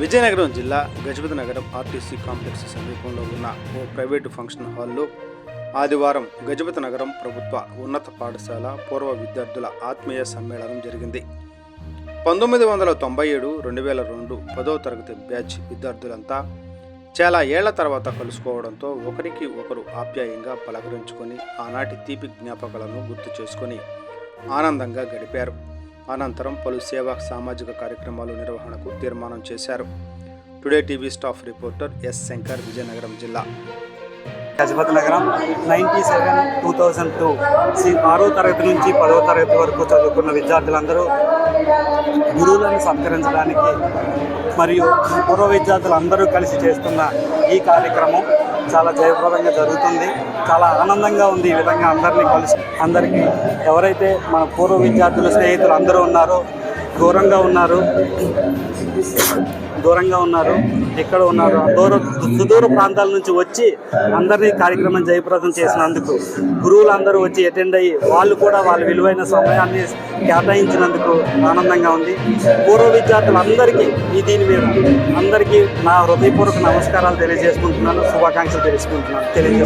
విజయనగరం జిల్లా గజపతి నగరం RTC complex సమీపంలో ఉన్న ఓ ప్రైవేటు ఫంక్షన్ హాల్లో ఆదివారం గజపతి నగరం ప్రభుత్వ ఉన్నత పాఠశాల పూర్వ విద్యార్థుల ఆత్మీయ సమ్మేళనం జరిగింది. పంతొమ్మిది వందల తొంభై ఏడు రెండు వేల రెండు పదవ తరగతి బ్యాచ్ విద్యార్థులంతా చాలా ఏళ్ళ తర్వాత కలుసుకోవడంతో ఒకరికి ఒకరు ఆప్యాయంగా పలకరించుకొని ఆనాటి తీపి జ్ఞాపకాలను గుర్తు చేసుకొని ఆనందంగా గడిపారు. అనంతరం పలు సేవా సామాజిక కార్యక్రమాలు నిర్వహణకు తీర్మానం చేశారు. Today TV staff reporter S Shankar Vizianagaram జిల్లా. Gajapathi Nagaram ninety seven two thousand two ఆరో తరగతి నుంచి పదో తరగతి వరకు చదువుకున్న విద్యార్థులందరూ గురువులను సత్కరించడానికి మరియు పూర్వ విద్యార్థులందరూ కలిసి చేస్తున్న ఈ కార్యక్రమం చాలా జయప్రదంగా జరుగుతుంది. చాలా ఆనందంగా ఉంది ఈ విధంగా అందరినీ కలిసి. అందరికీ ఎవరైతే మన పూర్వ విద్యార్థులు స్నేహితులు అందరూ ఉన్నారో దూరంగా ఉన్నారు. దూరంగా ఉన్నారు. ఎక్కడ ఉన్నారు? దూర సుదూర ప్రాంతాల నుంచి వచ్చి అందరినీ కార్యక్రమం జయప్రదం చేసినందుకు గురువులందరూ వచ్చి అటెండ్ అయ్యి వాళ్ళు కూడా వాళ్ళ విలువైన సమయాన్ని కేటాయించినందుకు ఆనందంగా ఉంది. పూర్వ విద్యార్థులందరికీ ఈ దీని మీద అందరికీ నా హృదయపూర్వక నమస్కారాలు తెలియజేసుకుంటున్నాను. శుభాకాంక్షలు తెలుసుకుంటున్నాను. తెలియజేసుకుంటున్నాను.